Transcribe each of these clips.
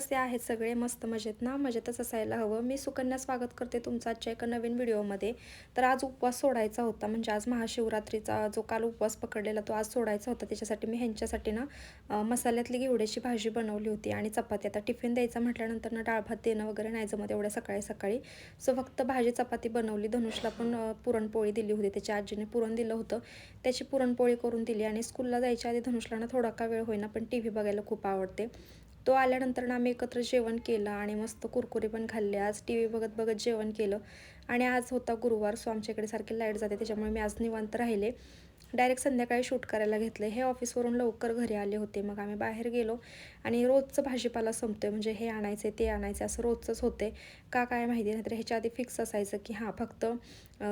कसे आहेत सगळे मस्त मजेत ना? मजेतच असायला हवं. मी सुकन्या स्वागत करते तुमचं आजच्या एका नवीन व्हिडिओमध्ये. तर आज उपवास सोडायचा होता. म्हणजे आज महाशिवरात्रीचा जो काल उपवास पकडलेला तो आज सोडायचा होता. त्याच्यासाठी मी ह्यांच्यासाठी ना मसाल्यातली घेवड्याची भाजी बनवली होती आणि चपाती. आता टिफिन द्यायचा म्हटल्यानंतर ना डाळ भात देणं वगैरे नाही जमत एवढ्या सकाळी सकाळी. सो फक्त भाजी चपाती बनवली. धनुषला पण पुरणपोळी दिली होती. त्याच्या आजीने पुरण दिलं होतं. त्याची पुरणपोळी करून दिली आणि स्कूलला जायच्या आधी धनुषला ना थोडा का वेळ होईना पण टी व्ही बघायला खूप आवडते. तो आल्यानंतर ना आम्ही एकत्र जेवण केलं आणि मस्त कुरकुरे पण खाल्ले. आज टी व्ही बघत बघत जेवण केलं. आणि आज होता गुरुवार सो आमच्याकडे सारखी लाइट जाते त्याच्यामुळे मी आज निवांत राहिले. डायरेक्ट संध्याकाळी शूट करायला घेतलं हे ऑफिसवरून लवकर घरी आले होते. मग आम्ही बाहेर गेलो आणि रोजचं भाजीपाला संपतो आहे म्हणजे हे आणायचं ते आणायचं असं रोजचंच होते का काय माहिती. नाही तर ह्याच्या आधी फिक्स असायचं की हां फक्त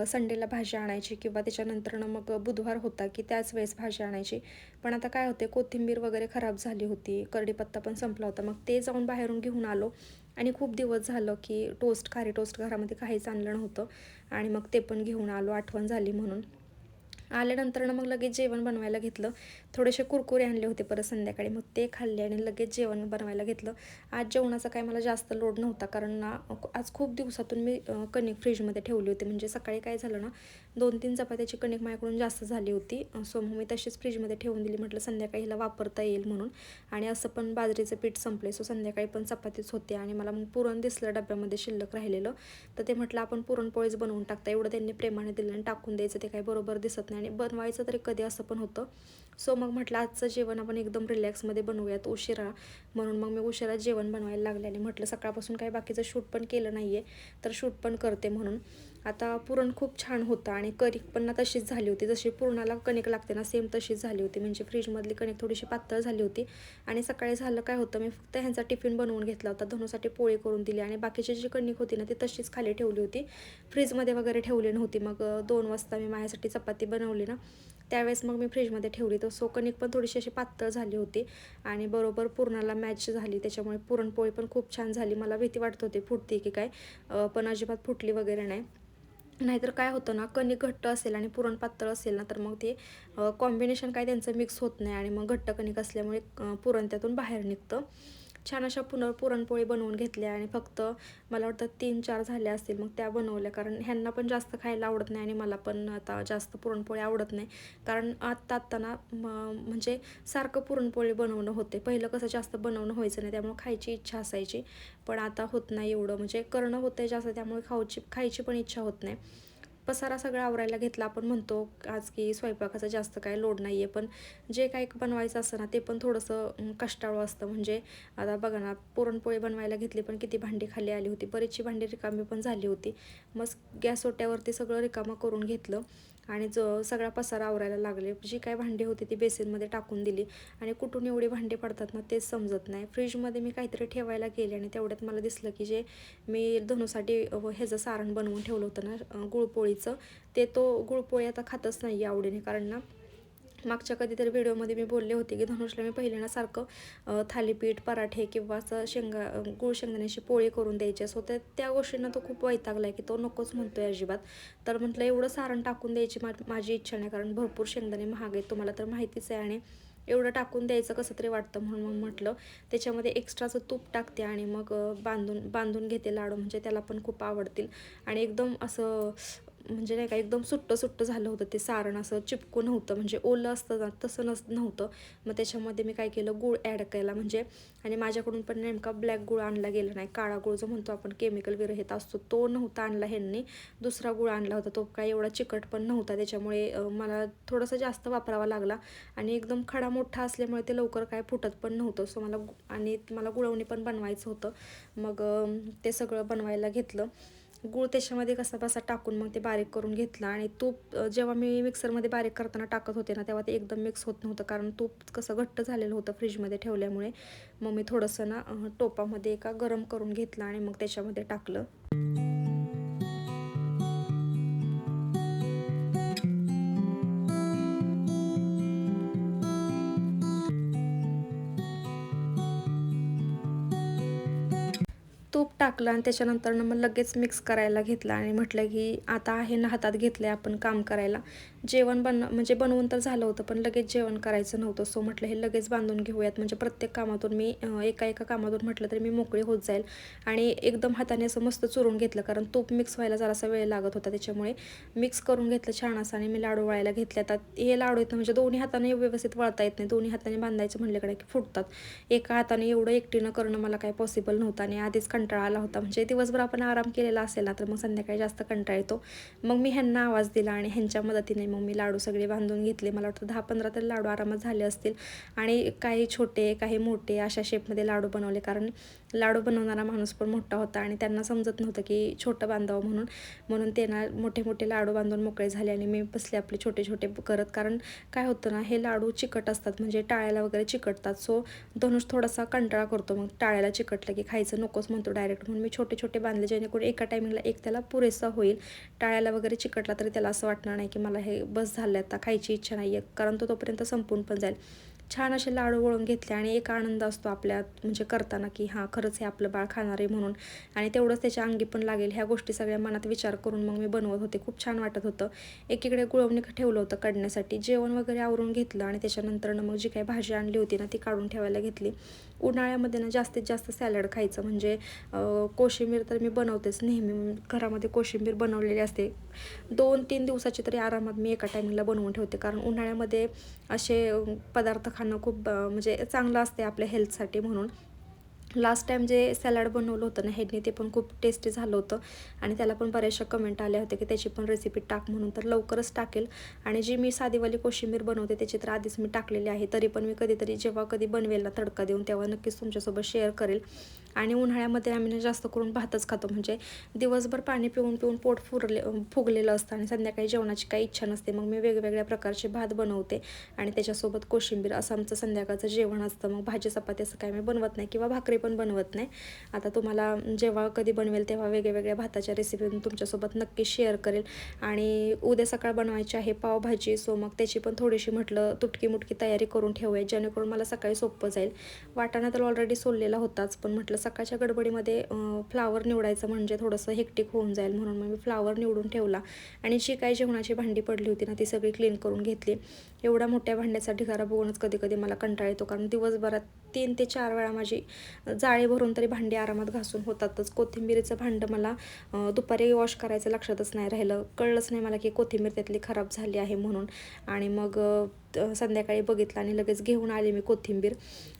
संडेला भाजी आणायची किंवा त्याच्यानंतरनं मग बुधवार होता की त्याच वेळेस भाजी आणायची. पण आता काय होते कोथिंबीर वगैरे खराब झाली होती. करडीपत्ता पण संपला होता. मग ते जाऊन बाहेरून घेऊन आलो. आणि खूप दिवस झालं की टोस्ट खारी टोस्ट घरामध्ये काहीच आणलं नव्हतं. आणि मग ते पण घेऊन आलो. आठवण झाली म्हणून. आल्यानंतर ना मग लगेच जेवण बनवायला घेतलं. थोडेसे कुरकुरे आणले होते परत संध्याकाळी. मग ते खाल्ले आणि लगेच जेवण बनवायला घेतलं. आज जेवणाचा काय मला जास्त लोड नव्हता कारण ना आज खूप दिवसातून मी कणिक फ्रीजमध्ये ठेवली होती. म्हणजे सकाळी काय झालं ना दोन तीन चपात्याची कणिक माझ्याकडून जास्त झाली होती. सो मग मी तशीच फ्रीजमध्ये ठेवून दिली. म्हटलं संध्याकाळी हिला वापरता येईल म्हणून. आणि असं पण बाजरीचं पीठ संपले सो संध्याकाळी पण चपातीच होते आणि मला मग पुरण दिसलं डब्यामध्ये शिल्लक राहिलेलं. तर ते म्हटलं आपण पुरणपोळीच बनवून टाकता. एवढं त्यांनी प्रेमाने दिलं आणि टाकून द्यायचं ते काही बरोबर दिसत नाही. आणि बनवायचं तरी कधी असं पण होतं. सो मग म्हटलं आजचं जेवण आपण एकदम रिलॅक्समध्ये बनवूयात उशिरा. म्हणून मग मी उशिरा जेवण बनवायला लागले आणि म्हटलं सकाळपासून काही बाकीचं शूट पण केलं नाही आहे तर शूट पण करते म्हणून. आता पुरण खूप छान होतं आणि कणिक पण ना तशीच झाली होती. जशी पुरणाला कणिक लागते ना सेम तशीच झाली होती. म्हणजे फ्रीजमधली कणिक थोडीशी पातळ झाली होती. आणि सकाळी झालं काय होतं मी फक्त ह्यांचा टिफिन बनवून घेतला होता. धनुसाठी पोळी करून दिली आणि बाकीची जी कणिक होती ना ती तशीच खाली ठेवली होती. फ्रीजमध्ये वगैरे ठेवली नव्हती. मग दोन वाजता मी माझ्यासाठी चपाती बनवली ना त्यावेळेस मग मी फ्रीजमध्ये ठेवली. तर सो कणिक पण थोडीशी अशी पातळ झाली होती. आणि बरोबर पुरणाला मॅच झाली. त्याच्यामुळे पुरणपोळी पण खूप छान झाली. मला भीती वाटत होती फुटते की काय पण अजिबात फुटली वगैरे नाही. नाहीतर काय होतं ना कणिक घट्ट असेल आणि पुरण पातळ असेल ना तर मग ते कॉम्बिनेशन काय त्यांचं मिक्स होत नाही आणि मग घट्ट कणिक असल्यामुळे पुरण त्यातून बाहेर निघतं. छान अशा पुनर पुरणपोळी बनवून घेतल्या आणि फक्त मला वाटतं तीन चार झाल्या असतील मग त्या बनवल्या. कारण ह्यांना पण जास्त खायला आवडत नाही आणि मला पण आता जास्त पुरणपोळी आवडत नाही. कारण आत्ता आत्ता ना म्हणजे सारखं पुरणपोळी बनवणं होते. पहिलं कसं जास्त बनवणं व्हायचं नाही त्यामुळे खायची इच्छा असायची. पण आता होत नाही एवढं. म्हणजे करणं होतं जास्त त्यामुळे खाऊची खायची पण इच्छा होत नाही. पसारा सगळा आवरायला घेतला. आपण म्हणतो आज की स्वयंपाकाचा जास्त काय लोड नाही आहे पण जे काही बनवायचं असतं ना ते पण थोडंसं कष्टाळू असतं. म्हणजे आता बघा ना पुरणपोळी बनवायला घेतली पण किती भांडी खाली आली होती. बरीचशी भांडी रिकामी पण झाली होती. मग गॅस ओट्यावरती सगळं रिकामं करून घेतलं. आणि जो सगळा पसारा आवरायला लागले जी काय भांडी होती ती बेसिनमध्ये टाकून दिली. आणि कुठून एवढी भांडी पडतात ना तेच समजत नाही. फ्रीजमध्ये मी काहीतरी ठेवायला गेले आणि तेवढ्यात मला दिसलं की जे मी धनुसाठी ह्याचं सारण बनवून ठेवलं होतं ना गुळपोळीचं ते तो गुळपोळी आता खातच नाही आवडीने. कारण ना मागच्या कधीतरी व्हिडिओमध्ये मी बोलले होते की धनुषला मी पहिल्यांदा सारखं थालीपीठ पराठे किंवा असं शेंगा गुळ शेंगदाण्याची पोळी करून द्यायची असो तर त्या गोष्टींना तो खूप वैतागला आहे की तो नकोच म्हणतो आहे अजिबात. तर म्हटलं एवढं सारण टाकून द्यायची मा माझी इच्छा नाही कारण भरपूर शेंगदाणे महाग आहेत तुम्हाला तर माहितीच आहे आणि एवढं टाकून द्यायचं कसं तरी वाटतं म्हणून मग म्हटलं. त्याच्यामध्ये एक्स्ट्राचं तूप टाकते आणि मग बांधून बांधून घेते लाडू म्हणजे त्याला पण खूप आवडतील. आणि एकदम असं म्हणजे नाही का एकदम सुट्ट सुट्ट झालं होतं ते सारण असं चिपकून नव्हतं म्हणजे ओलं असतं ना तसं नस नव्हतं. मग त्याच्यामध्ये मी काय केलं गूळ ॲड केला म्हणजे आणि माझ्याकडून पण नेमका ब्लॅक गूळ आणला गेला नाही. काळा गूळ जो म्हणतो आपण केमिकल विरहित असतो तो नव्हता आणला ह्यांनी. दुसरा गूळ आणला होता तो काय एवढा चिकट पण नव्हता. त्याच्यामुळे मला थोडासा जास्त वापरावा लागला. आणि एकदम खडा मोठा असल्यामुळे ते लवकर काय फुटत पण नव्हतं. सो मला गु- आणि मला गुळवणी पण बनवायचं होतं. मग ते सगळं बनवायला घेतलं. गूळ त्याच्यामध्ये कसा बसा टाकून मग ते बारीक करून घेतलं आणि तूप जेव्हा मी मिक्सरमध्ये बारीक करताना टाकत होते ना तेव्हा ते एकदम मिक्स होत नव्हतं. कारण तूप कसं घट्ट झालेलं होतं फ्रीजमध्ये ठेवल्यामुळे. मग मी थोडंसं ना टोपामध्ये एका गरम करून घेतलं आणि मग त्याच्यामध्ये टाकलं. तूप टाकलं आणि त्याच्यानंतर मग लगेच मिक्स करायला घेतलं आणि म्हटलं की आता आहे ना हातात घेतलं आहे आपण काम करायला. जेवण बन म्हणजे बनवून तर झालं होतं पण लगेच जेवण करायचं नव्हतं. सो म्हटलं हे लगेच बांधून घेऊयात. म्हणजे प्रत्येक कामातून मी एका एका कामातून म्हटलं तरी मी मोकळी होत जाईल. आणि एकदम हाताने असं मस्त चुरून घेतलं कारण तूप मिक्स व्हायला जरासा वेळ लागत होता त्याच्यामुळे. मिक्स करून घेतलं छान असं आणि मी लाडू वळायला घेतले. आता हे लाडू येतं म्हणजे दोन्ही हाताने व्यवस्थित वळता येत नाही. दोन्ही हाताने बांधायचं म्हणल्याकडे की फुटतात. एका हाताने एवढं एकटीनं करणं मला काही पॉसिबल नव्हतं आणि आधीच कंटाळा आला होता. म्हणजे दिवसभर आपण आराम केलेला असेल ना तर मग संध्याकाळी जास्त कंटाळा येतो. मग मी ह्यांना आवाज दिला आणि ह्यांच्या मदतीने मग मी लाडू सगळे बांधून घेतले. मला वाटतं दहा पंधरा तरी लाडू आरामात झाले असतील. आणि काही छोटे काही मोठे अशा शेपमध्ये लाडू बनवले. कारण लाडू बनवणारा माणूस पण मोठा होता आणि त्यांना समजत नव्हतं की छोटं बांधावं म्हणून. म्हणून ते ना मोठे मोठे लाडू बांधून मोकळे झाले आणि मी बसले आपले छोटे छोटे करत. कारण काय होतं ना हे लाडू चिकट असतात म्हणजे टाळ्याला वगैरे चिकटतात. सो धनुष थोडासा कंटाळा करतो. मग टाळ्याला चिकटलं की खायचं नकोच म्हणतो डायरेक्ट म्हणून मी छोटे छोटे बांधले जेणेकरून एका टायमिंगला एक त्याला पुरेसा होईल. टाळ्याला वगैरे चिकटला तरी त्याला असं वाटणार नाही की मला हे बस झालं आता खायची इच्छा नाही आहे कारण तो तोपर्यंत संपून पण जाईल. छान असे लाडू वळून घेतले आणि एक आनंद असतो आपल्या म्हणजे करताना की हां खरंच हे आपलं बाळ खाणार आहे म्हणून. आणि तेवढंच त्याच्या अंगी पण लागेल. ह्या गोष्टी सगळ्या मनात विचार करून मग मी बनवत होते. खूप छान वाटत होतं. एकीकडे गुळवणी ठेवलं होतं काढण्यासाठी. जेवण वगैरे आवरून घेतलं आणि त्याच्यानंतरनं मग जी काही भाजी आणली होती ना ती काढून ठेवायला घेतली. उन्हाळ्यामध्ये ना जास्तीत जास्त सॅलड खायचं. म्हणजे कोशिंबीर तर मी बनवतेच नेहमी. घरामध्ये कोशिंबीर बनवलेली असते. दोन तीन दिवसाची तरी आरामात मी एका टायमिंगला बनवून ठेवते. कारण उन्हाळ्यामध्ये असे पदार्थ खाणं खूप म्हणजे चांगलं असते आपल्या हेल्थसाठी म्हणून. लास्ट टाईम जे सॅलड बनवलं होतं ना हेडने ते पण खूप टेस्टी झालं होतं. आणि त्याला पण बऱ्याचशा कमेंट आल्या होत्या की त्याची पण रेसिपी टाक म्हणून तर लवकरच टाकेल. आणि जी मी साधीवाली कोशिंबीर बनवते त्याची तर आधीच मी टाकलेली आहे. तरी पण मी कधीतरी जेव्हा कधी बनवेल ना तडका देऊन तेव्हा नक्कीच तुमच्यासोबत शेअर करेल. आणि उन्हाळ्यामध्ये आम्ही ना जास्त करून भातच खातो. म्हणजे दिवसभर पाणी पिऊन पिऊन पोट फुरले फुगलेलं असतं आणि संध्याकाळी जेवणाची काही इच्छा नसते. मग मी वेगवेगळ्या प्रकारचे भात बनवते आणि त्याच्यासोबत कोशिंबीर असं आमचं संध्याकाळचं जेवण असतं. मग भाजी चपाती असं काय मी बनवत नाही किंवा भाकरी पण बनवत नाही. आता तुम्हाला जेव्हा कधी बनवेल तेव्हा वेगवेगळ्या भाताच्या रेसिपी तुमच्यासोबत नक्की शेअर करेल. आणि उद्या सकाळ बनवायची आहे पावभाजी सो मग त्याची पण थोडीशी म्हटलं तुटकी मुटकी तयारी करून ठेवूया जेणेकरून मला सकाळी सोपं जाईल. वाटाणा तर ऑलरेडी सोललेला होताच पण म्हटलं सकाळच्या गडबडीमध्ये फ्लावर निवडायचं म्हणजे थोडंसं हेक्टिक होऊन जाईल म्हणून मग मी फ्लावर निवडून ठेवला. आणि जी काही जेवणाची भांडी पडली होती ना ती सगळी क्लीन करून घेतली. एवढा मोठ्या भांड्याचा ढिगारा बघूनच कधी कधी मला कंटाळ येतो. कारण दिवसभरात तीन ते चार वेळा माझी जाळे भरून तरी भांडी आरामात घासून होतातच. कोथिंबीरीचं भांडं मला दुपारी वॉश करायचं लक्षातच नाही राहिलं. कळलंच नाही मला की कोथिंबीर त्यातली खराब झाली आहे म्हणून. आणि मग संध्याकाळी बघितलं आणि लगेच घेऊन आले मी कोथिंबीर.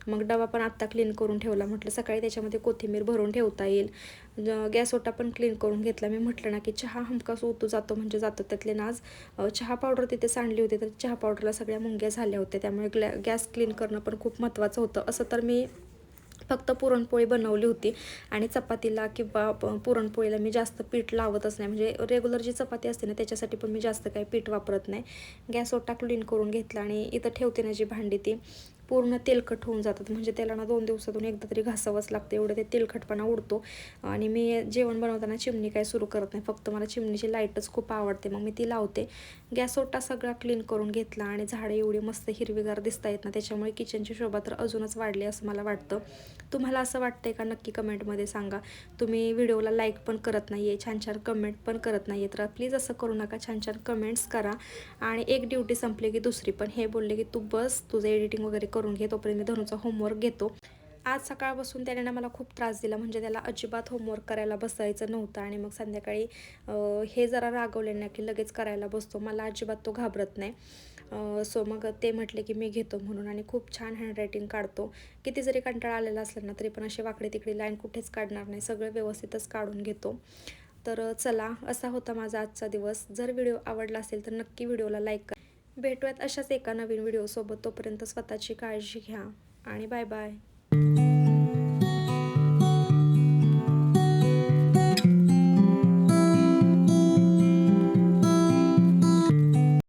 मग डबा पण आत्ता क्लीन करून ठेवला. म्हटलं सकाळी त्याच्यामध्ये कोथिंबीर भरून ठेवता येईल. गॅस ओटा पण क्लीन करून घेतला. मी म्हटलं ना की चहा हमखास ओतू जातो म्हणजे जातो त्यातले ना आज चहा पावडर तिथे सांडली होती तर चहा पावडरला सगळ्या मुंग्या झाल्या होत्या. त्यामुळे ग्लॅ गॅस क्लीन करणं पण खूप महत्त्वाचं होतं. असं तर मी फक्त पुरणपोळी बनवली होती आणि चपातीला किंवा पुरणपोळीला मी जास्त पीठ लावतच नाही. म्हणजे रेग्युलर जी चपाती असते ना त्याच्यासाठी पण मी जास्त काही पीठ वापरत नाही. गॅस ओटा क्लीन करून घेतला आणि इथं ठेवते ना जी भांडी ती पूर्ण तेलकट होऊन जातात. म्हणजे त्याला ना दोन दिवसातून एकदा तरी घासावंच लागतं. एवढं ते तेलकटपणा उडतो. आणि मी जेवण बनवताना चिमणी काय सुरू करत नाही. फक्त मला चिमणीची लाईटच खूप आवडते. मग मी ती लावते. गॅस ओटा सगळा क्लीन करून घेतला आणि झाडे एवढी मस्त हिरवीगार दिसता येत ना त्याच्यामुळे किचनची शोभा तर अजूनच वाढली असं मला वाटतं. तुम्हाला असं वाटतंय का? नक्की कमेंटमध्ये सांगा. तुम्ही व्हिडिओला लाईक पण करत नाही आहे छान छान कमेंट पण करत नाही आहे तर प्लीज असं करू नका. छान छान कमेंट्स करा. आणि एक ड्युटी संपली की दुसरी पण. हे बोलले की तू बस तुझं एडिटिंग वगैरे करून घे तोपर्यंत धनूचा धनुचा होमवर्क घेतो. आज सकाळपासून त्याने ना मला खूप त्रास दिला म्हणजे त्याला अजिबात होमवर्क करायला बसायचं नव्हतं आणि मग संध्याकाळी हे जरा रागवले ना की लगेच करायला बसतो. मला अजिबात तो घाबरत नाही. सो मग ते म्हटले की मी घेतो म्हणून आणि खूप छान हँडरायटिंग काढतो. किती जरी कंटाळा आलेला असला ना तरी पण असे वाकडे तिकडे लाईन कुठेच काढणार नाही. सगळं व्यवस्थितच काढून घेतो. तर चला असा होता माझा आजचा दिवस. जर व्हिडिओ आवडला असेल तर नक्की व्हिडिओला लाईक करा. भेटूयात अशाच एका नवीन व्हिडिओसोबत तोपर्यंत स्वतःची काळजी घ्या आणि बाय बाय